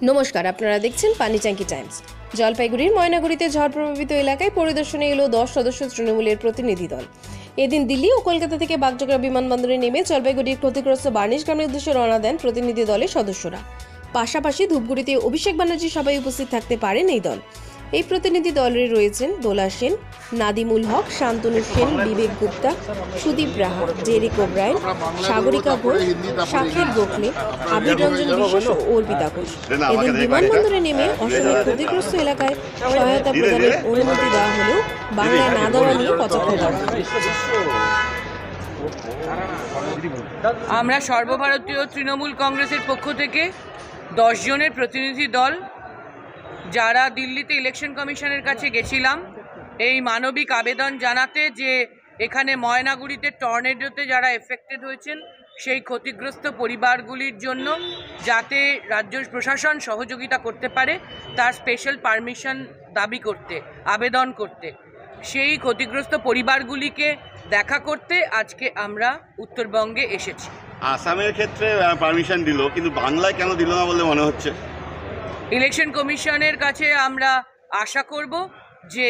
নমস্কার, আপনারা দেখছেন পানিচাঙ্কি টাইমস। জলপাইগুড়ির ময়নাগুড়িতে ঝড় প্রভাবিত এলাকায় পরিদর্শনে এলো দশ সদস্য তৃণমূলের প্রতিনিধি দল। এদিন দিল্লি ও কলকাতা থেকে বাগডোগরা বিমানবন্দরে নেমে জলপাইগুড়ির ক্ষতিগ্রস্ত বার্নিশ গ্রামের উদ্দেশ্যে রওনা দেন প্রতিনিধি দলের সদস্যরা। পাশাপাশি ধূপগুড়িতে অভিষেক ব্যানার্জি সবাই উপস্থিত থাকতে পারেন এই দল। এই প্রতিনিধি দলে রয়েছেন দোলা সেন, নাদিমুল হক, শান্তনু সেন, বিবেক গুপ্তা, সুদীপ রাহা, জেরিক ওব্রায়ন, সাগরিকা ঘোষ, শাকের গোখলে, আবির রঞ্জন বিশ্বাস ও অর্পিতা ঘোষ। এদিন বিমানবন্দরে নেমে অসমের ক্ষতিগ্রস্ত এলাকায় সহায়তা প্রদানের অনুমতি দেওয়া হলেও বাংলায় না দেওয়া নিয়ে করা আমরা সর্বভারতীয় তৃণমূল কংগ্রেসের পক্ষ থেকে দশ জনের প্রতিনিধি দল যারা দিল্লিতে ইলেকশন কমিশনের কাছে গেছিলাম, এই মানবিক আবেদন জানাতে যে এখানে ময়নাগুড়িতে টর্নেডোতে যারা এফেক্টেড হয়েছেন, সেই ক্ষতিগ্রস্ত পরিবারগুলির জন্য যাতে রাজ্য প্রশাসন সহযোগিতা করতে পারে, তার স্পেশাল পারমিশন দাবি করতে, আবেদন করতে। সেই ক্ষতিগ্রস্ত পরিবারগুলিকে দেখা করতে আজকে আমরা উত্তরবঙ্গে এসেছি। আসামের ক্ষেত্রে পারমিশন দিল, কিন্তু বাংলায় কেন দিল না বলে মনে হচ্ছে? ইলেকশন কমিশনের কাছে আমরা আশা করব যে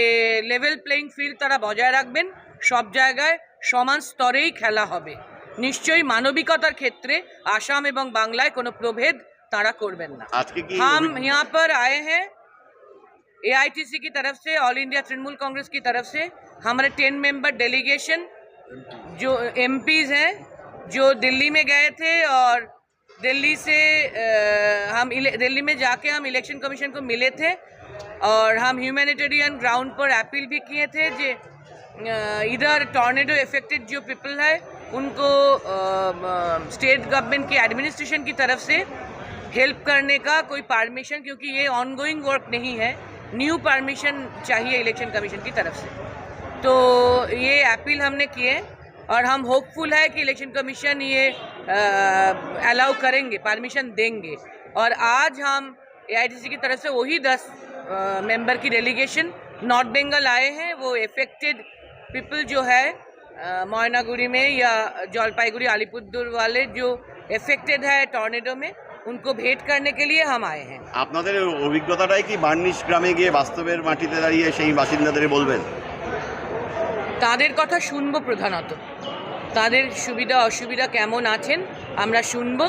লেভেল প্লেইং ফিল্ড তারা বজায় রাখবেন সব জায়গায় সমান স্তরেই খেলা হবে নিশ্চয়ই মানবিকতার ক্ষেত্রে আসাম এবং বাংলায় কোনো প্রভেদ তারা করবেন না আজকে কি हम यहाँ पर आए हैं एआईटीसी की तरफ से ऑल इंडिया तृणमूल कांग्रेस की तरफ से हमारे टेन मेंबर डेलीगेशन जो एमपीज हैं जो दिल्ली में गए थे और दिल्ली से हम दिल्ली में जाके हम इलेक्शन कमीशन को मिले थे और हम ह्यूमैनिटेरियन ग्राउंड पर अपील भी किए थे जे इधर टॉर्नेडो इफेक्टेड जो पीपल है, उनको स्टेट गवर्नमेंट की एडमिनिस्ट्रेशन की तरफ़ से हेल्प करने का कोई परमिशन, क्योंकि ये ऑनगोइंग वर्क नहीं है न्यू परमिशन चाहिए इलेक्शन कमीशन की तरफ़ से। तो ये अपील हमने किए और हम होपफुल है कि इलेक्शन कमीशन ये अलाउ करेंगे परमिशन देंगे और आज हम एआईटीसी की तरफ से वही दस मेंबर की डेलीगेशन नॉर्थ बंगाल आए हैं वो इफेक्टेड पीपल जो है अ, मोयनागुड़ी में या जलपाईगुड़ी अलीपुरदुर वाले जो इफेक्टेड है टॉर्नेडो में उनको भेंट करने के लिए हम आए हैं আপনাদের অভিজ্ঞতাটাই কি বার্নিশ গ্রামে গিয়ে বাস্তবের মাটিতে দাঁড়িয়ে সেই বাসিন্দাদের বলবেন তাদের কথা শুনবো প্রধানত তাদের সুবিধা অসুবিধা কেমন আছেন আমরা শুনব।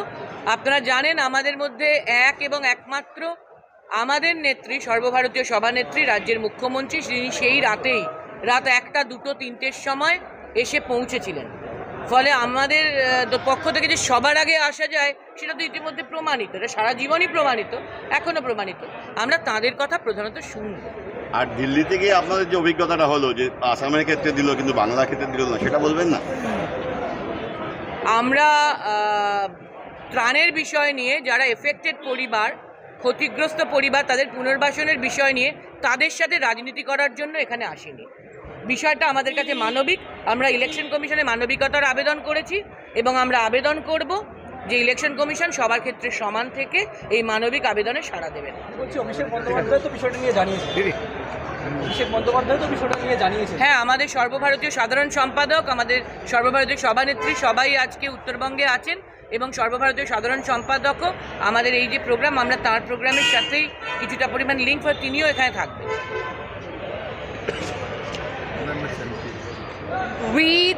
আপনারা জানেন আমাদের মধ্যে এক এবং একমাত্র আমাদের নেত্রী, সর্বভারতীয় সভানেত্রী, রাজ্যের মুখ্যমন্ত্রী তিনি সেই রাতেই, রাত একটা, দুটো, তিনটের সময় এসে পৌঁছেছিলেন। ফলে আমাদের পক্ষ থেকে যে সবার আগে আসা যায়, সেটা তো ইতিমধ্যে প্রমাণিত, এটা সারা জীবনই প্রমাণিত এখনও প্রমাণিত। আমরা তাদের কথা প্রধানত শুনব। আর দিল্লি থেকে আপনাদের যে অভিজ্ঞতাটা হলো যে আসামের ক্ষেত্রে দিল, কিন্তু বাংলার ক্ষেত্রে দিল না, সেটা বলবেন না? আমরা ত্রাণের বিষয় নিয়ে যারা এফেক্টেড পরিবার, ক্ষতিগ্রস্ত পরিবার, তাদের পুনর্বাসনের বিষয় নিয়ে তাদের সাথে রাজনীতি করার জন্য এখানে আসেনি। বিষয়টা আমাদের কাছে মানবিক। আমরা ইলেকশন কমিশনে মানবিকতার আবেদন করেছি এবং আমরা আবেদন করব। যে ইলেকশন কমিশন সবার ক্ষেত্রে সমান থেকে এই মানবিক আবেদনে সাড়া দেবেন। বলছি অভিষেক বন্দ্যোপাধ্যায় তো বিষয়টা নিয়ে জানিয়েছে অভিষেক বন্দ্যোপাধ্যায় তো বিষয়টা নিয়ে জানিয়েছে হ্যাঁ আমাদের সর্বভারতীয় সাধারণ সম্পাদক আমাদের সর্বভারতীয় সভানেত্রী সবাই আজকে উত্তরবঙ্গে আছেন এবং সর্বভারতীয় সাধারণ সম্পাদকও আমাদের এই যে প্রোগ্রাম আমরা তার প্রোগ্রামের সাথেই কিছুটা পরিমাণ লিঙ্ক হয় তিনিও এখানে থাকবেন। We